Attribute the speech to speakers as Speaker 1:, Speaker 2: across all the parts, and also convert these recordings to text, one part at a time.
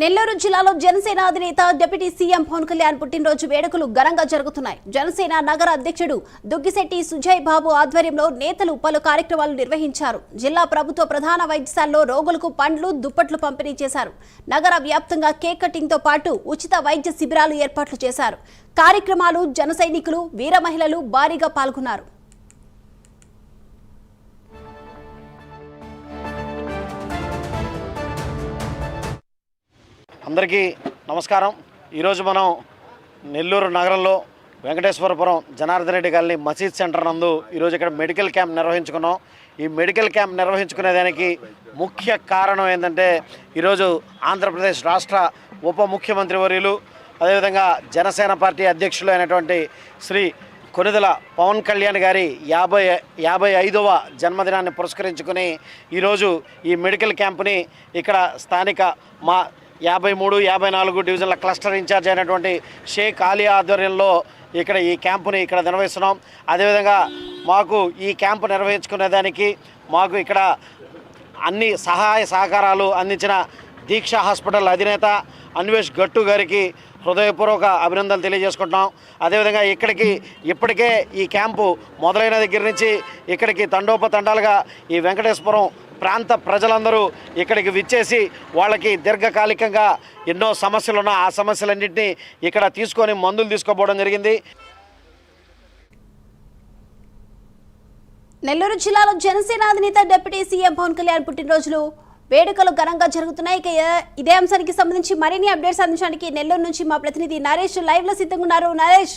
Speaker 1: నెల్లూరు జిల్లాలో జనసేన అధినేత deputy CM Pawan Kalyan పుట్టినరోజు వేడుకలు ఘనంగా జరుగుతున్నాయి. జనసేన నగర అధ్యక్షుడు దుగ్గిశెట్టి సుజయ్ బాబు ఆధ్వర్యంలో నేతలు పలు కార్యక్రమాలు నిర్వహించారు. జిల్లా ప్రభుత్వ ప్రధాన వైద్యశాలలో రోగులకు పండ్లు దుప్పట్లు పంపిణీ చేశారు. నగర వ్యాప్తంగా కేక్ కటింగ్తో పాటు ఉచిత వైద్య శిబిరాలు ఏర్పాట్లు చేశారు. కార్యక్రమాలు జన సైనికులు వీర మహిళలు భారీగా పాల్గొన్నారు.
Speaker 2: అందరికీ నమస్కారం. ఈరోజు మనం నెల్లూరు నగరంలో వెంకటేశ్వరపురం జనార్దన్ రెడ్డి కాలనీ మసీద్ సెంటర్ నందు ఈరోజు ఇక్కడ మెడికల్ క్యాంప్ నిర్వహించుకున్నాం. ఈ మెడికల్ క్యాంప్ నిర్వహించుకునే దానికి ముఖ్య కారణం ఏంటంటే ఈరోజు ఆంధ్రప్రదేశ్ రాష్ట్ర ఉప ముఖ్యమంత్రి వర్యులు అదేవిధంగా జనసేన పార్టీ అధ్యక్షులు అయినటువంటి శ్రీ కొనిదెల పవన్ కళ్యాణ్ గారి యాభై యాభై ఐదవ జన్మదినాన్ని పురస్కరించుకుని ఈరోజు ఈ మెడికల్ క్యాంపుని ఇక్కడ స్థానిక మా యాభై మూడు యాభై నాలుగు డివిజన్ల క్లస్టర్ ఇన్ఛార్జ్ అయినటువంటి షేక్ ఆలీ ఆధ్వర్యంలో ఇక్కడ ఈ క్యాంపుని ఇక్కడ నిర్వహిస్తున్నాం. అదేవిధంగా మాకు ఈ క్యాంపు నిర్వహించుకునే దానికి మాకు ఇక్కడ అన్ని సహాయ సహకారాలు అందించిన దీక్ష హాస్పిటల్ అధినేత అన్వేష్ గట్టు గారికి హృదయపూర్వక అభినందనలు తెలియజేసుకుంటున్నాం. అదేవిధంగా ఇక్కడికి ఇప్పటికే ఈ క్యాంపు మొదలైన దగ్గర నుంచి ఇక్కడికి తండోపతండాలుగా ఈ వెంకటేశ్వరం ప్రాంత ప్రజలందరూ ఇక్కడికి విచ్చేసి వాళ్ళకి దీర్ఘకాలికంగా ఎన్నో సమస్యలున్న ఆ సమస్యలన్నింటినీ ఇక్కడ తీసుకొని మందులు తీసుకోపోవడం జరిగింది.
Speaker 1: నెల్లూరు జిల్లాలో జనసేన అధినేత డిప్యూటీ సీఎం పవన్ కళ్యాణ్ పుట్టినరోజులు. వేడుకలు ఘనంగా జరుగుతున్నాయి. ఇక ఇదే అంశానికి సంబంధించి మరిన్ని అప్డేట్స్ అందించడానికి నెల్లూరు నుంచి మా ప్రతినిధి నరేష్ లైవ్లో సిద్ధంగా ఉన్నారు. నరేష్!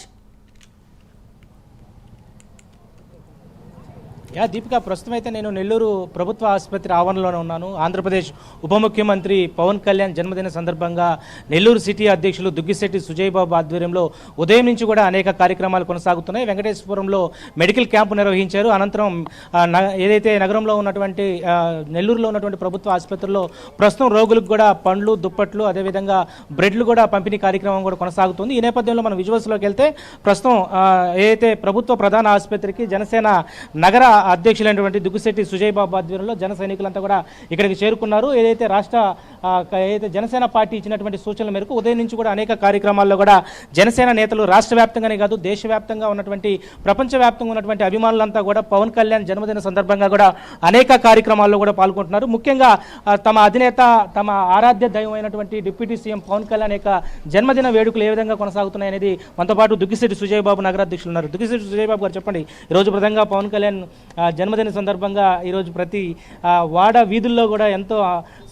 Speaker 3: యా దీపిక ప్రస్తుతం అయితే నేను నెల్లూరు ప్రభుత్వ ఆసుపత్రి ఆవరణలోనే ఉన్నాను. ఆంధ్రప్రదేశ్ ఉప ముఖ్యమంత్రి పవన్ కళ్యాణ్ జన్మదిన సందర్భంగా నెల్లూరు సిటీ అధ్యక్షులు దుగ్గిశెట్టి సుజయ్బాబు ఆధ్వర్యంలో ఉదయం నుంచి కూడా అనేక కార్యక్రమాలు కొనసాగుతున్నాయి. వెంకటేశ్వరంలో మెడికల్ క్యాంపు నిర్వహించారు. అనంతరం ఏదైతే నగరంలో ఉన్నటువంటి నెల్లూరులో ఉన్నటువంటి ప్రభుత్వ ఆసుపత్రుల్లో ప్రస్తుతం రోగులకు కూడా పండ్లు దుప్పట్లు అదేవిధంగా బ్రెడ్లు కూడా పంపిణీ కార్యక్రమం కూడా కొనసాగుతుంది. ఈ నేపథ్యంలో మనం విజువల్స్లోకి వెళ్తే ప్రస్తుతం ఏదైతే ప్రభుత్వ ప్రధాన ఆసుపత్రికి జనసేన నగర అధ్యక్షులైనటువంటి దుగ్గుశెట్టి సుజయ్ బాబు ఆధ్వర్యంలో జన సైనికులంతా కూడా ఇక్కడికి చేరుకున్నారు. ఏదైతే రాష్ట్ర ఏదైతే జనసేన పార్టీ ఇచ్చినటువంటి సూచనల మేరకు ఉదయం నుంచి కూడా అనేక కార్యక్రమాల్లో కూడా జనసేన నేతలు రాష్ట్ర వ్యాప్తంగానే కాదు దేశవ్యాప్తంగా ఉన్నటువంటి ప్రపంచవ్యాప్తంగా ఉన్నటువంటి అభిమానులంతా కూడా పవన్ కళ్యాణ్ జన్మదిన సందర్భంగా కూడా అనేక కార్యక్రమాల్లో కూడా పాల్గొంటున్నారు. ముఖ్యంగా తమ అధినేత తమ ఆరాధ్య దైవం అయినటువంటి డిప్యూటీ సీఎం పవన్ కళ్యాణ్ యొక్క జన్మదిన వేడుకలు ఏ విధంగా కొనసాగుతున్నాయి అనేది మనతో పాటు దుగ్గిశెట్టి సుజయ్ బాబు నగరాధ్యక్షులు ఉన్నారు. దుగ్గిశెట్టి సుజయ్ బాబు గారు చెప్పండి. ఈరోజు ప్రధానంగా పవన్ కళ్యాణ్ జన్మదిన సందర్భంగా ఈరోజు ప్రతి వాడ వీధుల్లో కూడా ఎంతో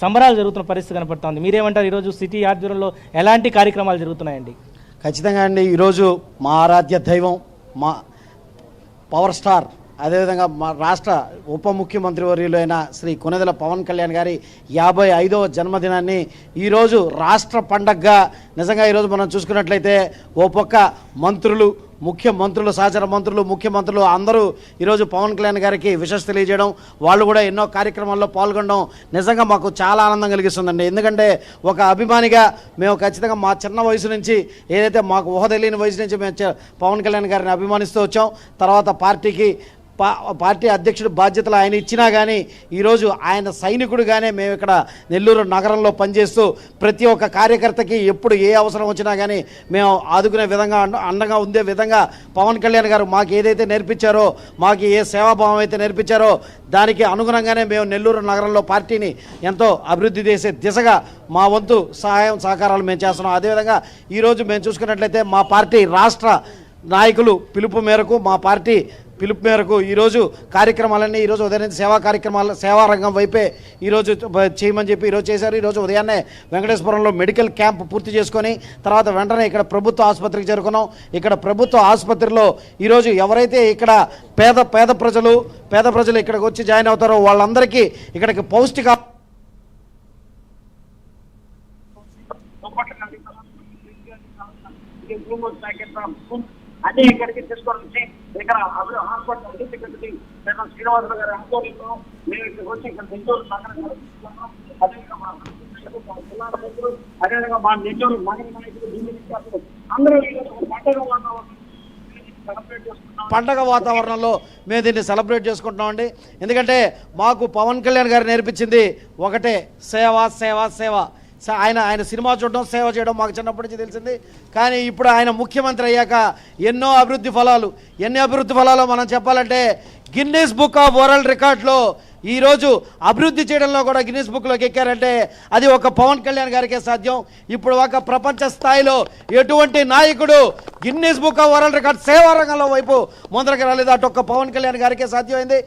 Speaker 3: సంబరాలు జరుగుతున్న పరిస్థితి కనపడుతోంది. మీరేమంటారు? ఈరోజు సిటీ ఆధ్వర్యంలో ఎలాంటి కార్యక్రమాలు జరుగుతున్నాయండి?
Speaker 2: ఖచ్చితంగా అండి. ఈరోజు మా ఆరాధ్య దైవం మా పవర్ స్టార్ అదేవిధంగా మా రాష్ట్ర ఉప ముఖ్యమంత్రి వర్యులు అయిన శ్రీ కొనెదల పవన్ కళ్యాణ్ గారి యాభై ఐదవ జన్మదినాన్ని ఈరోజు రాష్ట్ర పండగగా నిజంగా ఈరోజు మనం చూసుకున్నట్లయితే ఓ పక్క మంత్రులు ముఖ్య మంత్రులు సహచర మంత్రులు ముఖ్యమంత్రులు అందరూ ఈరోజు పవన్ కళ్యాణ్ గారికి విషస్ తెలియజేయడం వాళ్ళు కూడా ఎన్నో కార్యక్రమాల్లో పాల్గొనడం నిజంగా మాకు చాలా ఆనందం కలిగిస్తుందండి. ఎందుకంటే ఒక అభిమానిగా మేము ఖచ్చితంగా మా చిన్న వయసు నుంచి ఏదైతే మాకు ఊహ తెలియని వయసు నుంచి మేము పవన్ కళ్యాణ్ గారిని అభిమానిస్తూ వచ్చాం తర్వాత పార్టీకి పార్టీ అధ్యక్షుడు బాధ్యతలు ఆయన ఇచ్చినా కానీ ఈరోజు ఆయన సైనికుడుగానే మేము ఇక్కడ నెల్లూరు నగరంలో పనిచేస్తూ ప్రతి ఒక్క కార్యకర్తకి ఎప్పుడు ఏ అవసరం వచ్చినా కానీ మేము ఆదుకునే విధంగా అండ- అండగా ఉండే విధంగా పవన్ కళ్యాణ్ గారు మాకు ఏదైతే నేర్పించారో మాకు ఏ సేవాభావం అయితే నేర్పించారో దానికి అనుగుణంగానే మేము నెల్లూరు నగరంలో పార్టీని ఎంతో అభివృద్ధి చేసే దిశగా మా వంతు సహాయం సహకారాలు మేము చేస్తున్నాం. అదేవిధంగా ఈరోజు మేము చూసుకున్నట్లయితే మా పార్టీ రాష్ట్ర నాయకులు పిలుపు మేరకు మా పార్టీ పిలుపు మేరకు ఈరోజు కార్యక్రమాలన్నీ ఈరోజు ఉదయం సేవా కార్యక్రమాలు సేవా రంగం వైపే ఈరోజు చేయమని చెప్పి ఈరోజు చేశారు. ఈరోజు ఉదయాన్నే వెంకటేశ్వరంలో మెడికల్ క్యాంప్ పూర్తి చేసుకొని తర్వాత వెంటనే ఇక్కడ ప్రభుత్వ ఆసుపత్రికి చేరుకున్నాం. ఇక్కడ ప్రభుత్వ ఆసుపత్రిలో ఈరోజు ఎవరైతే ఇక్కడ పేద పేద ప్రజలు పేద ప్రజలు ఇక్కడికి వచ్చి జాయిన్ అవుతారో వాళ్ళందరికీ ఇక్కడికి పౌష్టిక
Speaker 4: అన్ని ఇక్కడికి తీసుకొని వచ్చి ఇక్కడ అభివృద్ధి హాస్పిటల్ ఉంది. కమిటీ జనరల్ శ్రీనివాసరావు గారి ఆధ్వర్యంలో మేము ఇక్కడికి వచ్చి ఇక్కడ నెల్లూరు నగరం అదేవిధంగా మా నెల్లూరు నగర నాయకులు అందరూ పండుగ వాతావరణం
Speaker 2: పండగ వాతావరణంలో మేము దీన్ని సెలబ్రేట్ చేసుకుంటున్నామండి. ఎందుకంటే మాకు పవన్ కళ్యాణ్ గారు నేర్పించింది ఒకటే సేవ సేవ సేవ. ఆయన ఆయన సినిమా చూడడం సేవ చేయడం మాకు చిన్నప్పటి నుంచి తెలిసింది. కానీ ఇప్పుడు ఆయన ముఖ్యమంత్రి అయ్యాక ఎన్నో అభివృద్ధి ఫలాలు ఎన్ని అభివృద్ధి ఫలాలు మనం చెప్పాలంటే గిన్నీస్ బుక్ ఆఫ్ వరల్డ్ రికార్డ్లో ఈరోజు అభివృద్ధి చేయడంలో కూడా గిన్నీస్ బుక్లోకి ఎక్కారంటే అది ఒక పవన్ కళ్యాణ్ గారికే సాధ్యం. ఇప్పుడు ఒక ప్రపంచ స్థాయిలో ఎటువంటి నాయకుడు Guinness book of world record సేవా రంగంలో వైపు ముందరకు రాలేదు. అటు ఒక్క పవన్ కళ్యాణ్ గారికే సాధ్యమైంది.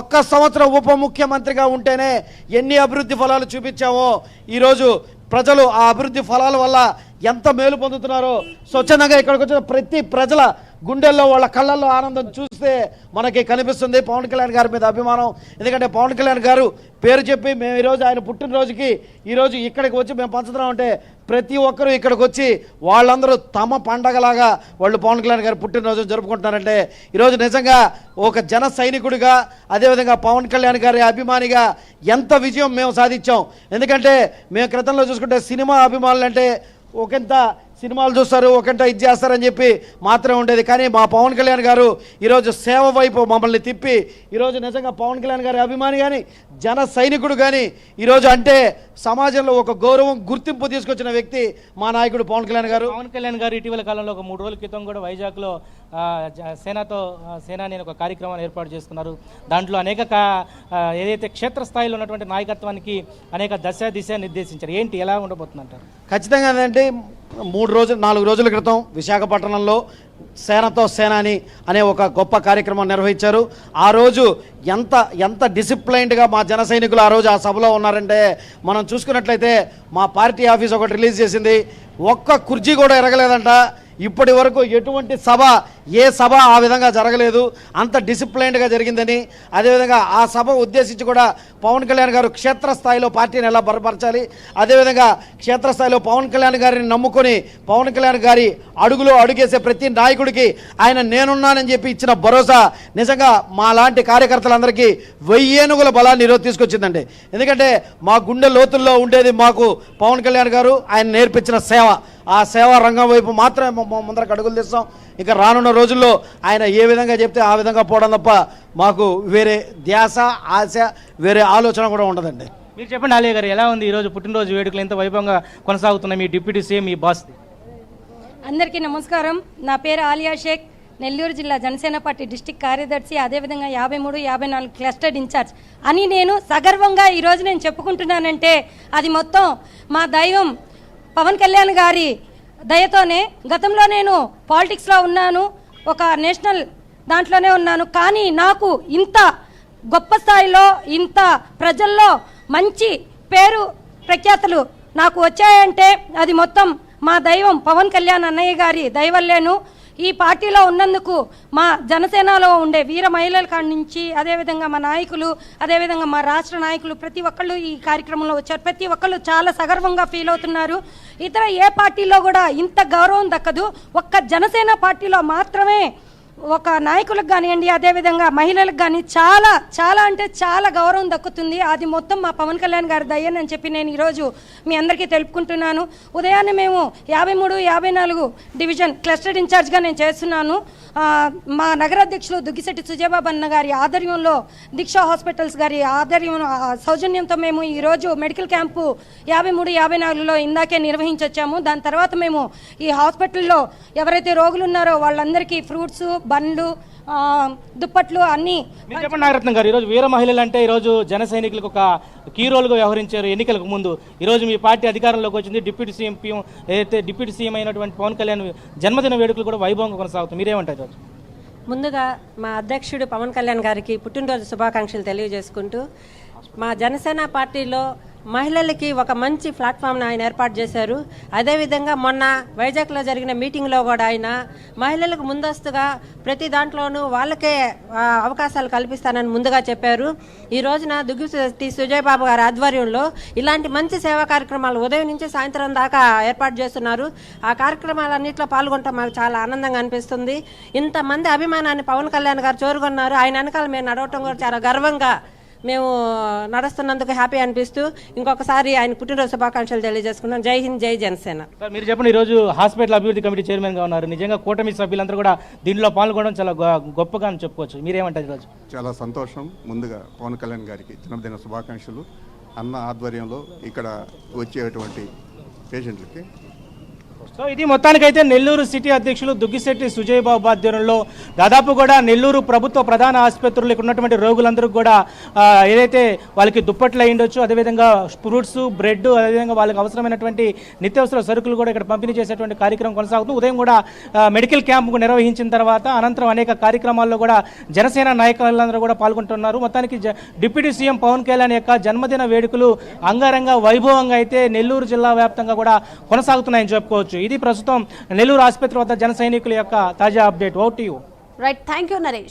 Speaker 2: ఒక్క సంవత్సరం ఉప ముఖ్యమంత్రిగా ఉంటేనే ఎన్ని అభివృద్ధి ఫలాలు చూపించామో ఈరోజు ప్రజలు ఆ అభివృద్ధి ఫలాల వల్ల ఎంత మేలు పొందుతున్నారో స్వచ్ఛందంగా ఇక్కడికి వచ్చిన ప్రతి ప్రజల గుండెల్లో వాళ్ళ కళ్ళల్లో ఆనందం చూస్తే మనకి కనిపిస్తుంది. పవన్ కళ్యాణ్ గారి మీద అభిమానం. ఎందుకంటే పవన్ కళ్యాణ్ గారు పేరు చెప్పి మేము ఈరోజు ఆయన పుట్టినరోజుకి ఈరోజు ఇక్కడికి వచ్చి మేము పంచుతున్నాం అంటే ప్రతి ఒక్కరూ ఇక్కడికి వచ్చి వాళ్ళందరూ తమ పండగలాగా వాళ్ళు పవన్ కళ్యాణ్ గారు పుట్టినరోజు జరుపుకుంటున్నారంటే ఈరోజు నిజంగా ఒక జన సైనికుడిగా అదేవిధంగా పవన్ కళ్యాణ్ గారి అభిమానిగా ఎంత విజయం మేము సాధించాం. ఎందుకంటే మేము క్రితంలో చూసుకుంటే సినిమా అభిమానులు అంటే ਉਹ ਕਹਿੰਦਾ సినిమాలు చూస్తారు ఒకంట ఇది చేస్తారని చెప్పి మాత్రమే ఉండేది. కానీ మా పవన్ కళ్యాణ్ గారు ఈరోజు సేవ వైపు మమ్మల్ని తిప్పి ఈరోజు నిజంగా పవన్ కళ్యాణ్ గారి అభిమాని కానీ జన సైనికుడు కానీ ఈరోజు అంటే సమాజంలో ఒక గౌరవం గుర్తింపు తీసుకొచ్చిన వ్యక్తి మా నాయకుడు పవన్ కళ్యాణ్ గారు.
Speaker 3: పవన్ కళ్యాణ్ గారు ఇటీవల కాలంలో ఒక మూడు రోజుల క్రితం కూడా వైజాగ్లో సేనతో సేన నేను ఒక కార్యక్రమాన్ని ఏర్పాటు చేసుకున్నారు. దాంట్లో అనేక ఏదైతే క్షేత్రస్థాయిలో ఉన్నటువంటి నాయకత్వానికి అనేక దశ దిశ నిర్దేశించారు. ఏంటి ఎలా ఉండబోతుందంటారు?
Speaker 2: ఖచ్చితంగా ఏంటంటే మూడు రోజులు నాలుగు రోజుల క్రితం విశాఖపట్నంలో సేనతో సేనాని అనే ఒక గొప్ప కార్యక్రమం నిర్వహించారు. ఆ రోజు ఎంత ఎంత డిసిప్లైన్డ్గా మా జన సైనికులు ఆ రోజు ఆ సభలో ఉన్నారంటే మనం చూసుకున్నట్లయితే మా పార్టీ ఆఫీస్ ఒకటి రిలీజ్ చేసింది. ఒక్క కుర్చీ కూడా ఎరగలేదంట. ఇప్పటి వరకు ఎటువంటి సభ ఏ సభ ఆ విధంగా జరగలేదు. అంత డిసిప్లైన్డ్గా జరిగిందని అదేవిధంగా ఆ సభ ఉద్దేశించి కూడా పవన్ కళ్యాణ్ గారు క్షేత్రస్థాయిలో పార్టీని ఎలా బలపరచాలి అదేవిధంగా క్షేత్రస్థాయిలో పవన్ కళ్యాణ్ గారిని నమ్ముకొని పవన్ కళ్యాణ్ గారి అడుగులో అడుగేసే ప్రతి నాయకుడికి ఆయన నేనున్నానని చెప్పి ఇచ్చిన భరోసా నిజంగా మా లాంటి కార్యకర్తలందరికీ వెయ్యేనుగుల బలాన్ని ఈరోజు తీసుకొచ్చిందండి. ఎందుకంటే మా గుండె లోతుల్లో ఉండేది మాకు పవన్ కళ్యాణ్ గారు ఆయన నేర్పించిన సేవ. ఆ సేవా రంగం వైపు మాత్రమే ముందరకు అడుగులు తీస్తాం. ఇక రానున్న రోజుల్లో ఆయన ఏ విధంగా చెప్తే ఆ విధంగా పోవడం తప్ప మాకు వేరే ధ్యాస ఆశ వేరే ఆలోచన కూడా ఉండదండి.
Speaker 3: మీరు చెప్పండి ఆలయ గారు ఎలా ఉంది ఈరోజు పుట్టినరోజు వేడుకలు? ఎంత వైభవంగా కొనసాగుతున్నాయి మీ డిప్యూటీ సీఎం మీ బాస్
Speaker 5: అందరికీ నమస్కారం. నా పేరు ఆలియా షేక్. నెల్లూరు జిల్లా జనసేన పార్టీ డిస్టిక్ కార్యదర్శి అదేవిధంగా యాభై మూడు యాభై నాలుగు క్లస్టర్డ్ ఇన్ఛార్జ్ అని నేను సగర్వంగా ఈరోజు నేను చెప్పుకుంటున్నానంటే అది మొత్తం మా దైవం పవన్ కళ్యాణ్ గారి దయతోనే గతంలో నేను పాలిటిక్స్లో ఉన్నాను ఒక నేషనల్ దాంట్లోనే ఉన్నాను. కానీ నాకు ఇంత గొప్ప స్థాయిలో ఇంత ప్రజల్లో మంచి పేరు ప్రఖ్యాతలు నాకు వచ్చాయంటే అది మొత్తం మా దైవం పవన్ కళ్యాణ్ అన్నయ్య గారి దయవల్లేను ఈ పార్టీలో ఉన్నందుకు మా జనసేనలో ఉండే వీర మహిళల కాడి నుంచి అదేవిధంగా మా నాయకులు అదేవిధంగా మా రాష్ట్ర నాయకులు ప్రతి ఒక్కళ్ళు ఈ కార్యక్రమంలో వచ్చారు. ప్రతి ఒక్కళ్ళు చాలా సగర్వంగా ఫీల్ అవుతున్నారు. ఇతర ఏ పార్టీలో కూడా ఇంత గౌరవం దక్కదు. ఒక్క జనసేన పార్టీలో మాత్రమే ఒక నాయకులకు కానివ్వండి అదేవిధంగా మహిళలకు కానీ చాలా చాలా అంటే చాలా గౌరవం దక్కుతుంది. అది మొత్తం మా పవన్ కళ్యాణ్ గారి దయ్యని చెప్పి నేను ఈరోజు మీ అందరికీ తెలుపుకుంటున్నాను. ఉదయాన్నే మేము యాభై మూడు యాభై నాలుగు డివిజన్ క్లస్టర్ ఇన్ఛార్జ్గా నేను చేస్తున్నాను. మా నగరాధ్యక్షులు దుగ్గిశెట్టి సుజయబాబు అన్న గారి ఆధ్వర్యంలో దీక్షా హాస్పిటల్స్ గారి ఆధ్వర్యం సౌజన్యంతో మేము ఈరోజు మెడికల్ క్యాంపు యాభై మూడు యాభై నాలుగులో ఇందాకే నిర్వహించొచ్చాము. దాని తర్వాత మేము ఈ హాస్పిటల్లో ఎవరైతే రోగులు ఉన్నారో వాళ్ళందరికీ ఫ్రూట్స్ బండ్లు దుప్పట్లు అన్నీ
Speaker 3: చెప్పండి నాగరత్నం గారు ఈరోజు వీర మహిళలు అంటే ఈరోజు జన సైనికులకు ఒక కీ రోల్గా వ్యవహరించారు ఎన్నికలకు ముందు. ఈరోజు మీ పార్టీ అధికారంలోకి వచ్చింది డిప్యూటీ సీఎం పిఎం ఏదైతే డిప్యూటీ సీఎం అయినటువంటి పవన్ కళ్యాణ్ జన్మదిన వేడుకలు కూడా వైభవంగా కొనసాగుతాయి. మీరేమంటారు ఈరోజు?
Speaker 6: ముందుగా మా అధ్యక్షుడు పవన్ కళ్యాణ్ గారికి పుట్టినరోజు శుభాకాంక్షలు తెలియజేసుకుంటూ మా జనసేన పార్టీలో మహిళలకి ఒక మంచి ప్లాట్ఫామ్ను ఆయన ఏర్పాటు చేశారు. అదేవిధంగా మొన్న వైజాగ్లో జరిగిన మీటింగ్లో కూడా ఆయన మహిళలకు ముందస్తుగా ప్రతి దాంట్లోనూ వాళ్ళకే అవకాశాలు కల్పిస్తానని ముందుగా చెప్పారు. ఈ రోజున దుగ్గి సుజయ్ బాబు గారి ఆధ్వర్యంలో ఇలాంటి మంచి సేవా కార్యక్రమాలు ఉదయం నుంచి సాయంత్రం దాకా ఏర్పాటు చేస్తున్నారు. ఆ కార్యక్రమాలన్నింటిలో పాల్గొనటం మాకు చాలా ఆనందంగా అనిపిస్తుంది. ఇంతమంది అభిమానాన్ని పవన్ కళ్యాణ్ గారు చోరుకున్నారు ఆయన వెనకాల మేము నడవటం కూడా చాలా గర్వంగా మేము నడుస్తున్నందుకు హ్యాపీ అనిపిస్తూ ఇంకొకసారి ఆయన పుట్టినరోజు శుభాకాంక్షలు తెలియజేసుకున్నాం. జై హింద్ జై జనసేన.
Speaker 3: సార్ మీరు చెప్పండి ఈరోజు హాస్పిటల్ అభివృద్ధి కమిటీ చైర్మన్గా ఉన్నారు. నిజంగా కూటమి సభ్యులందరూ కూడా దీనిలో పాల్గొనడం చాలా గొ- గొప్పగా అని చెప్పుకోవచ్చు. మీరేమంటారు ఈరోజు?
Speaker 7: చాలా సంతోషం. ముందుగా పవన్ కళ్యాణ్ గారికి జన్మదిన శుభాకాంక్షలు. అన్న ఆధ్వర్యంలో ఇక్కడ వచ్చేటువంటి పేషెంట్లకి
Speaker 3: సో ఇది మొత్తానికైతే నెల్లూరు సిటీ అధ్యక్షులు దుగ్గిశెట్టి సుజయ్ బాబు ఆధ్వర్యంలో దాదాపు కూడా నెల్లూరు ప్రభుత్వ ప్రధాన ఆసుపత్రులు ఇక్కడ ఉన్నటువంటి రోగులందరూ కూడా ఏదైతే వాళ్ళకి దుప్పట్లు అయి ఉండొచ్చు అదేవిధంగా ఫ్రూట్స్ బ్రెడ్ అదేవిధంగా వాళ్ళకి అవసరమైనటువంటి నిత్యావసర సరుకులు కూడా ఇక్కడ పంపిణీ చేసేటువంటి కార్యక్రమం కొనసాగుతుంది. ఉదయం కూడా మెడికల్ క్యాంపు నిర్వహించిన తర్వాత అనంతరం అనేక కార్యక్రమాల్లో కూడా జనసేన నాయకులందరూ కూడా పాల్గొంటున్నారు. మొత్తానికి డిప్యూటీ సీఎం పవన్ కళ్యాణ్ యొక్క జన్మదిన వేడుకలు అంగరంగ వైభవంగా అయితే నెల్లూరు జిల్లా వ్యాప్తంగా కూడా కొనసాగుతున్నాయని చెప్పుకోవచ్చు. చెప్పుకోవచ్చు ఇది ప్రస్తుతం నెల్లూరు ఆసుపత్రి వద్ద జన సైనికుల యొక్క తాజా update. Over to you.
Speaker 1: Right thank you Naresh